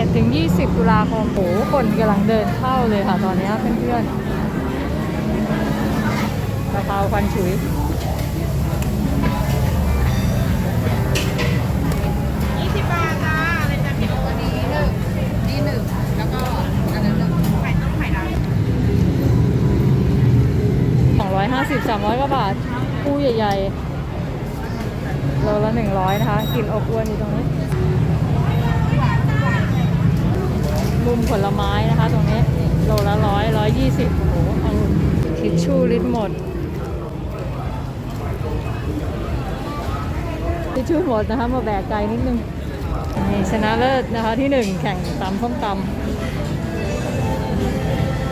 11ถึง20 ตุลาคมโอ้โหคนกำลังเดินเข้าเลยค่ะ ตอนนี้เพื่อนๆกะเพราควันฉุยยี่สิบบาทจ้าอะไรจะมีตัวนี้หนึ่งนี่หนึ่งแล้วก็อันนั้นหนึ่งไข่ต้มไข่ดาว250 300กว่าบาทคู่ใหญ่ๆโลละ100นะคะกลิ่นอบอวนอยู่ตรงนี้ มุมผลไม้นะคะ ตรงนี้โลละร้อยร้อยยี่สิบโอ้โหองุ่นทิชชู่ลิตรหมด ทิชชู่หมดนะคะ มาแบกไกลนิดนึงนี่ชนะเลิศนะคะที่หนึ่งแข่งตำส้มตำ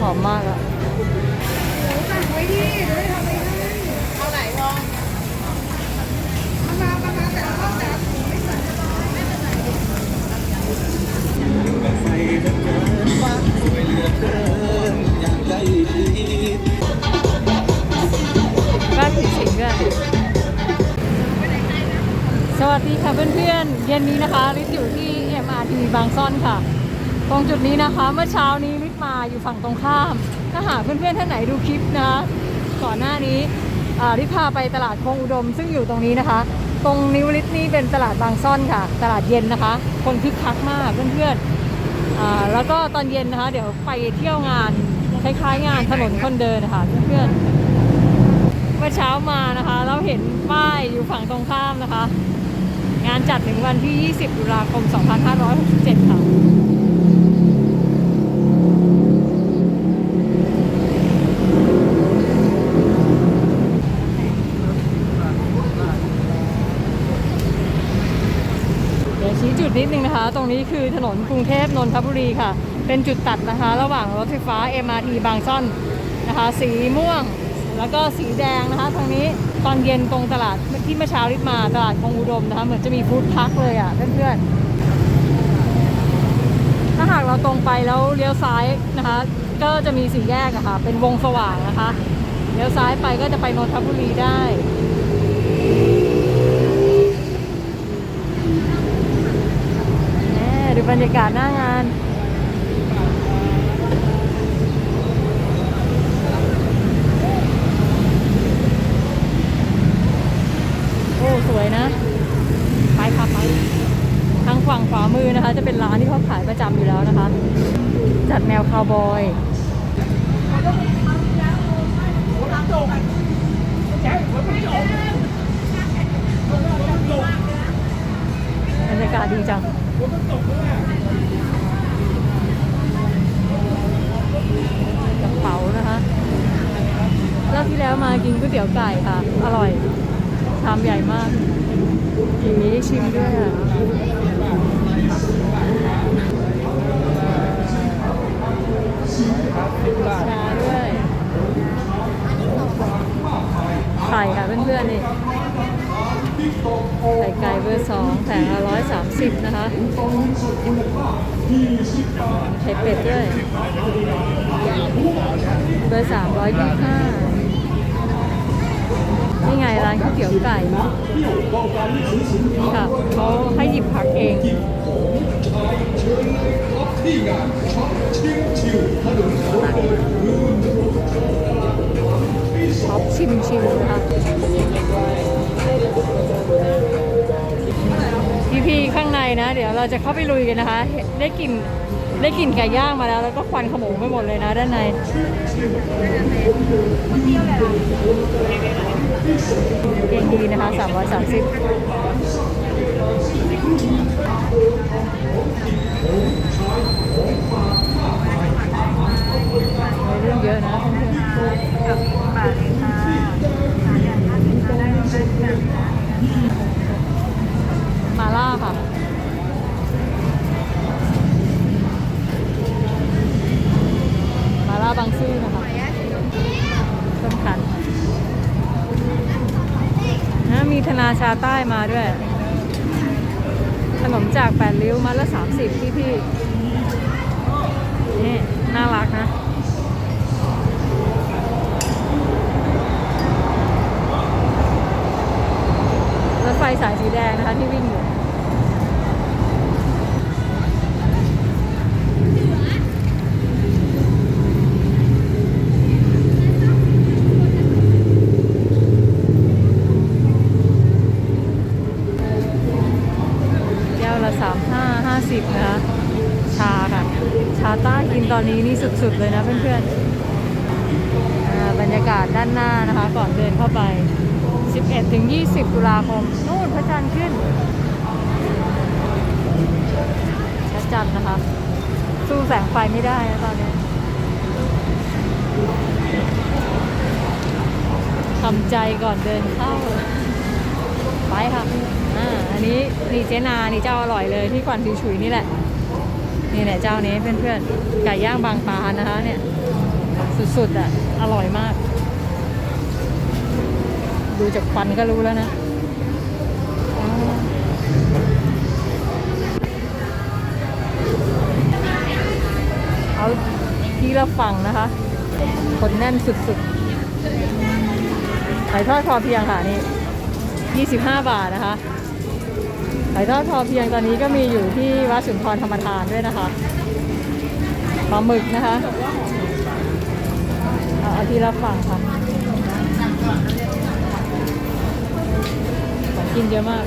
หอมมากอะสั่งไว้ที่จะได้ทำไปให้เอาไหนพอมามามามาแต่ละรอบแต่ละถุงไม่ใส่ บ้านผีสิงด้วยสวัสดีค่ะเพื่อนๆ เย็นนี้นะคะลิศอยู่ที่ MRT บางซ่อนค่ะ ตรงจุดนี้นะคะเมื่อเช้านี้ลิศมาอยู่ฝั่งตรงข้าม ถ้าหากเพื่อนๆท่านไหนดูคลิปนะคะก่อนหน้านี้อ่าลิศพาไปตลาดคงอุดมซึ่งอยู่ตรงนี้นะคะ ตรงนิวลิศนี่เป็นตลาดบางซ่อนค่ะ ตลาดเย็นนะคะ คนคึกคักมากเพื่อนๆ แล้วก็ตอนเย็นนะคะ เดี๋ยวไปเที่ยวงานคล้ายๆงานถนนคนเดินนะคะเพื่อนเมื่อเช้ามานะคะ เราเห็นป้ายอยู่ฝั่งตรงข้ามนะคะ งานจัดถึงวันที่ 20 ตุลาคม 2567 ค่ะ เดนิดนึงนะคะ ตรงนี้คือถนนกรุงเทพนนทบุรีค่ะ เป็นจุดตัดนะคะ ระหว่างรถไฟฟ้า MRT บางซ่อนนะคะ สีม่วงแล้วก็สีแดงนะคะ ตรงนี้ตอนเย็นตรงตลาดที่เมื่อเช้าริบมาตลาดคงอุดมนะคะ เหมือนจะมีฟู้ดทัคเลยอะเพื่อนๆถ้าหากเราตรงไปแล้วเลี้ยวซ้ายนะคะ ก็จะมีสีแยกอะค่ะ เป็นวงสว่างนะคะ เลี้ยวซ้ายไปก็จะไปนนทบุรีได้ แหม่ ดูบรรยากาศหน้างาน โอ้ สวยนะ ไปค่ะไป ทางฝั่งขวามือนะคะ จะเป็นร้านที่เขาขายประจำอยู่แล้วนะคะ จัดแนวคาวบอยบ บรรยากาศดีจังกระเป๋านะคะรอบที่แล้วมากินก๋วยเตี๋ยวไก่ค่ะ อร่อย ชามใหญ่มากทีนี้ชิมด้วยอะชาด้วยไข่ค่ะเพื่อนๆนี่ ไข่ไก่เบอร์สองแผงละร้อยสามสิบนะคะไข่เป็ดด้วย เบอร์สามร้อยยี่ห้านี่ไงร้านข้าวเตี๋ยวไก่นี่ค่ะเขาให้ เดี๋ยวเราจะเข้าไปลุยกันนะคะ ได้กลิ่นได้กลิ่นไก่ย่างมาแล้ว แล้วก็ควันขโมงไปหมดเลยนะด้านในเกงดีนะคะ330เรื่องเยอะนะเพื่อน ชาใต้มาด้วย ขนมจากแปดริ้วมาละสามสิบพี่พี่นี่น่ารักนะรถไฟสายสีแดงนะคะที่วิ่งอยู่ 50นะคะ ชาค่ะ ชาต้ากินตอนนี้นี่สุดๆเลยนะเพื่อนๆบรรยากาศด้านหน้านะคะ ก่อนเดินเข้าไป 11ถึง20 ตุลาคม นู่นพระจันทร์ขึ้น พระจันทร์นะคะ สู้แสงไฟไม่ได้นะตอนนี้ทำใจก่อนเดินเข้า ไปค่ะ อ่าอันนี้นี่เจนานี่เจ้าอร่อยเลยที่กวนทีฉุยนี่แหละ นี่แหละเจ้านี้เพื่อนๆไก่ย่างบางปลานะคะเนี่ยสุดๆอะอร่อยมาก ดูจากควันก็รู้แล้วนะเอาที่ละฝั่งนะคะ คนแน่นสุดๆไก่ทอดพอเพียงค่ะนี่ 25 บาทนะคะ ไก่ทอดพอเพียงตอนนี้ก็มีอยู่ที่วัดสุนทรธรรมทานด้วยนะคะปลาหมึกนะคะเอาทีละฝั่งค่ะของกินเยอะมาก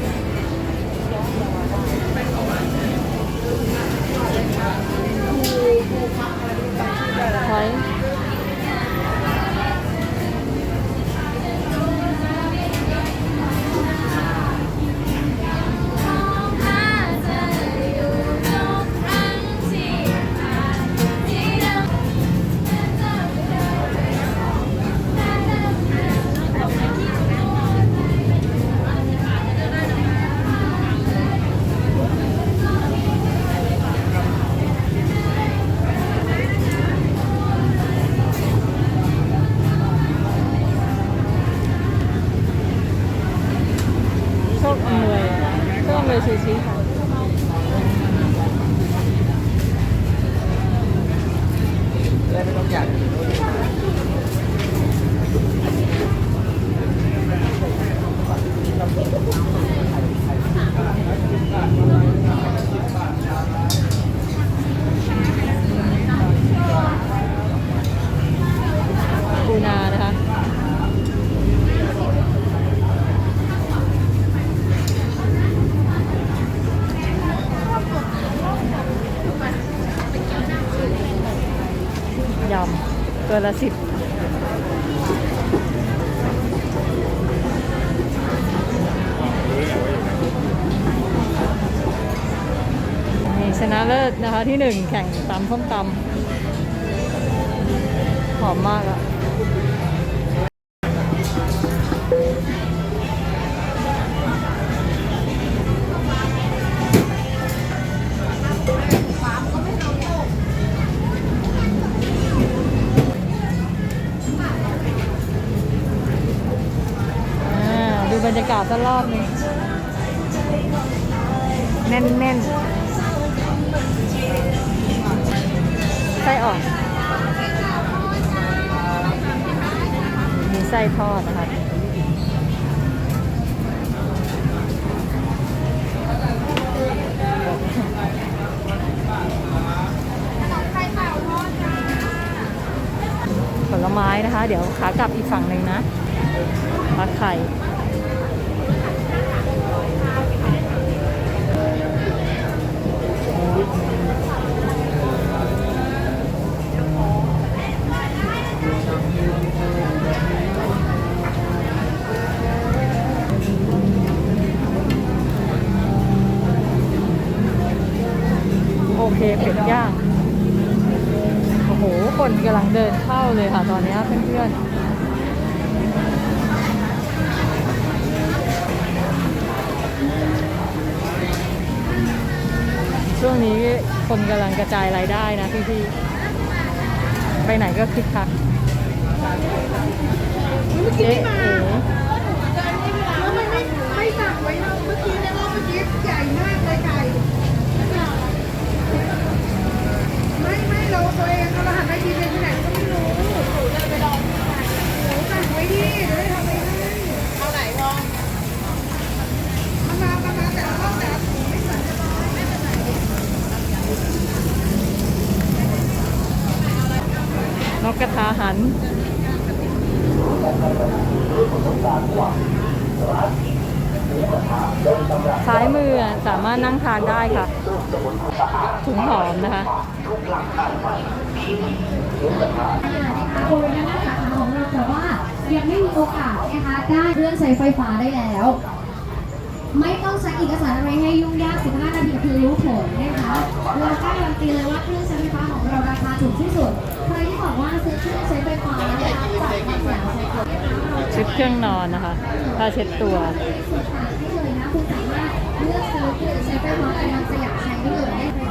ไว้โปูนานะคะ ยำตัวละสิบ นะเลิศนะคะที่หนึ่งแข่งตำส้มตำหอมมากอะ กำลังกระจายรายได้นะพี่ๆไปไหนก็คึกคักเจ๊ล้วมันไม่ไม่สั่งไว้เนาะเมื่อกี้ในรอบเมื่อกี้ใหญ่มากเลยไก่ไม่ไม่เราตัวเองเรารหัสไปทีเป็นที่ไหนก็ไม่รู้หนูเลยไปลองหนูสั่งไว้ดิเดี๋ยวได้ทำไปให้เอาไหนลองมันมามันมาแต่ละรอบแต่ละถุงไม่เหมือนกันไม่เป็นไร นกกระทาหัน เซ้ายมือสามารถนั่งทานได้ค่ะ ถุงหอมนะคะ โดยนะคะสาขาของเราแต่ว่ายังไม่มีโอกาสนะคะได้เครื่องใช้ ไฟฟ้าได้แล้ว ไม่ต้องใช้เอกสารอะไรให้ยุ่งยาก 15 นาทีคือรู้ผลนะคะเราการันตีเลยว่าเครื่องใช้ไฟฟ้าของเราราคาถูกที่สุด ใครที่บอกว่าซื้อเครื่องใช้ไฟฟ้านะคะจากบางแสนใช้ก่อนนะคะชุดเครื่องนอนนะคะผ้าเช็ดตัวสุดท้ายให้เลยนะคุณสามารถเลือกซื้อเครื่องใช้ไฟฟ้ากำลังสยามใช้ได้เลยได้ไฟฟ้าเค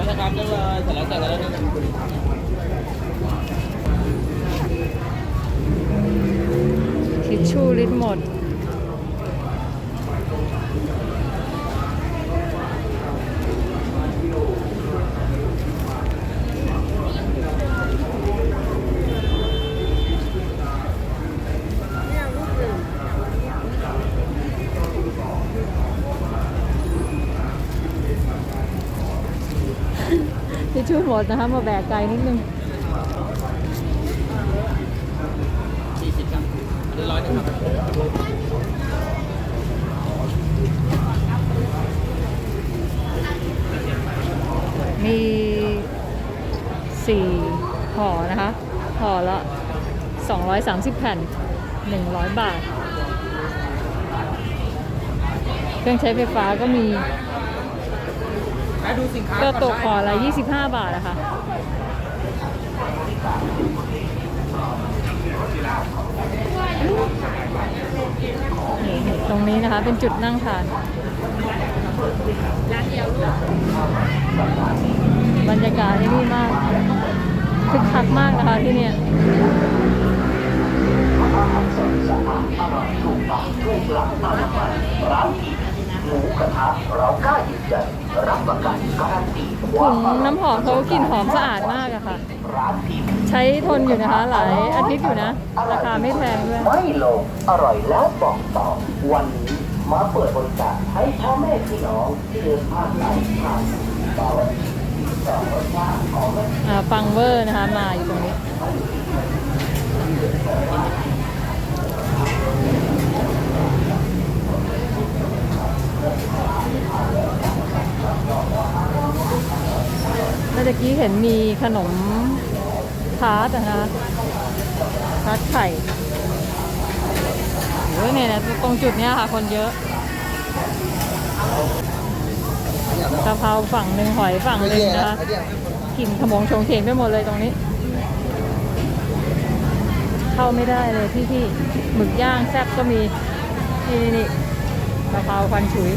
แล้วนะครับเจังเลยเสร็จแล้วเสร็จแล้วทิชชู่ลิตรหมด ทิชชู่หมดนะคะ มาแบกไกลนิดนึงสี่สิบครับอันนี้ร้อยหนึงครับมีสี่ห่อนะคะห่อละ230แผ่น100บาท เครื่องใช้ไฟฟ้าก็มี ดูสินค้าก็ตกอนห่อได้ละ25 บาทนะคะนี่ตรงนี้นะคะเป็นจุดนั่งทานบรรยากาศที่นี่มากคึกคักมากนะคะที่เนี่ย ถุงน้ำหอมเขากลิ่นหอมสะอาดมากอะค่ะ ใช้ทนอยู่นะคะ หลายอาทิตย์อยู่นะ ราคาไม่แพงด้วยไม่ลงอร่อยแล้วบอกต่อ วันนี้มาเปิดบริการให้พ่อแม่พี่น้องที่เดินผ่านไปผ่านต่อสองรสาติของฟังเวอร์นะคะมาอยู่ตรงนี้ มื่อกี้เห็นมีขนมทาร์ตนะคะทาร์ตไข่โอ้ยเนี่ยนะตรงจุดเนี้ยค่ะ คนเยอะกะเพราฝั่งหนึ่งหอยฝั่งหนึ่งนะคะกลิ่นขมงชงเฉงไปหมดเลยตรงนี้ เข้าไม่ได้เลยพี่พี่ๆหมึกย่างแซ่บก็มี นี่นี่กะเพราควันฉุย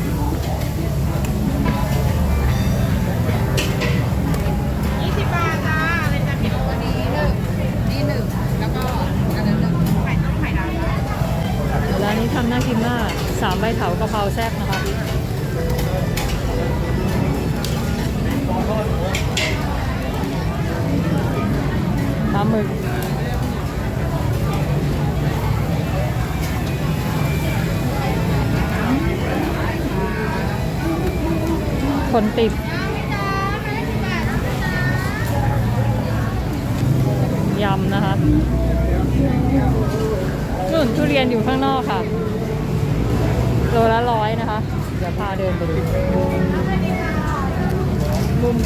เถากะเพราแซ่บนะคะ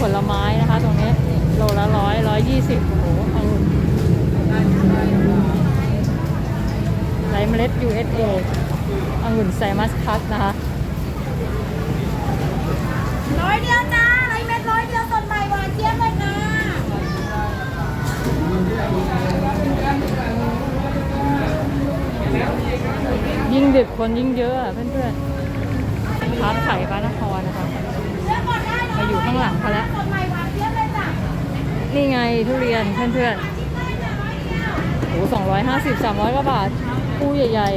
ผลไม้นะคะ ตรงนี้โลละร้อยร้อยยี่สิบโอ้โหองุ่นไรเมล็ด USA องุ่นไซมัสคัสนะคะร้อยเดียวจ้าไรเม็ดร้อยเดียวสดใหม่หวานเจี๊ยบเลยค่ะยิ่งดึกคนยิ่งเยอะอะเพื่อนๆค้าไข่บ้านนครนะคะมาอยู่ ข้างหลังเขาแล้ว นี่ไงทุเรียนเพื่อนๆโอ้สองร้อยห้าสิบสามร้อยกว่าบาทคู่ใหญ่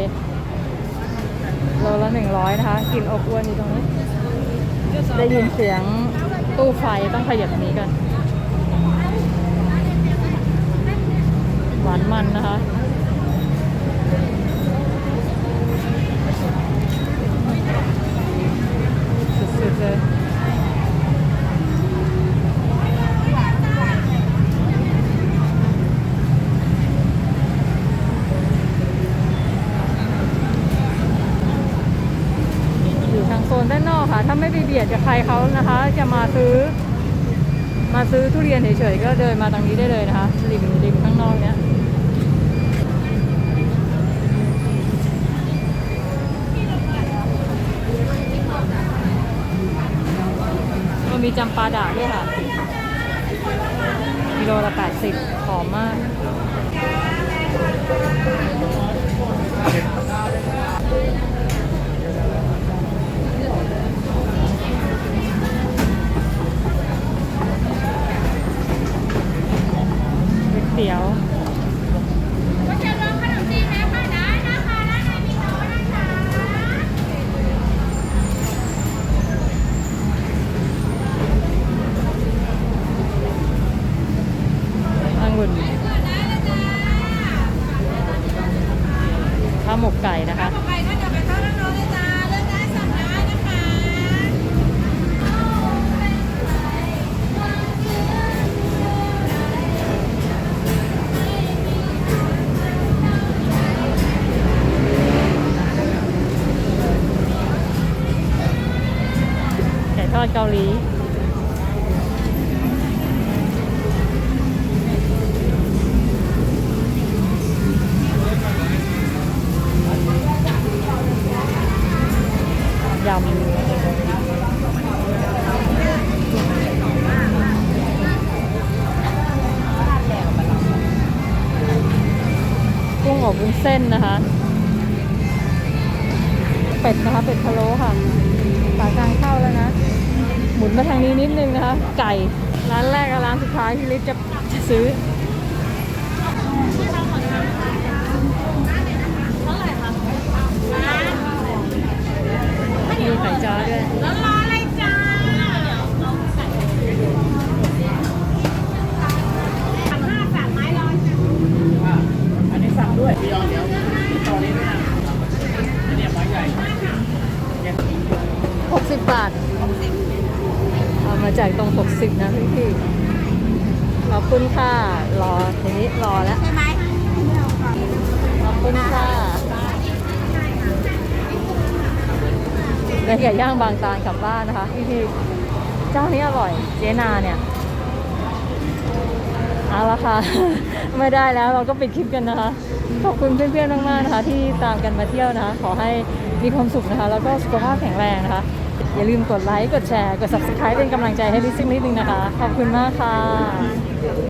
ๆโลละหนึ่งร้อยนะคะกลิ่นอบอวนอยู่ตรงนี้ ได้ยินเสียงตู้ไฟต้องขยับนี้กัน หวานมันนะคะสุดๆเลย โซนด้านนอกค่ะ ถ้าไม่ไปเบียดกับใครเขานะคะ จะมาซื้อ มาซื้อทุเรียนเฉยๆก็เดินมาตรงนี้ได้เลยนะคะริมริมข้างนอกเนี้ยก็มีจำปาดาด้วยค่ะกิโลละ80หอมมาก ก๋ ทางนี้นิดนึงนะคะ ไก่ ร้านแรกกับร้านสุดท้ายที่ลิศจะจะซื้อมีไข่จ้าด้วยแล้วรออะไรจ้าสามห้าสามไม้ร้อยจ้ะอันนี้สั่งด้วยพี่ยอนเดี๋ยวตอนนี้ด้วยนะอันนี้ไม้ใหญ่60บาทเอา มาจ่ายตรง 60 นะพี่พี่ขอบคุณค่ะ รอทีนี้รอแล้ว ใช่ไหมขอบคุณค่ะได้ไก่ย่างบางตาลกลับบ้านนะคะพี่พี่เจ้านี้อร่อย เจนาเนี่ย เอาละค่ะ ไม่ได้แล้วเราก็ปิดคลิปกันนะคะ ขอบคุณเพื่อนๆมากๆนะคะ ที่ตามกันมาเที่ยวนะคะ ขอให้มีความสุขนะคะ แล้วก็สุขภาพแข็งแรงนะคะ อย่าลืมกดไลค์ กดแชร์ กด subscribe เป็นกำลังใจให้ลิซซิ่งนิดนึงนะคะ ขอบคุณมากค่ะ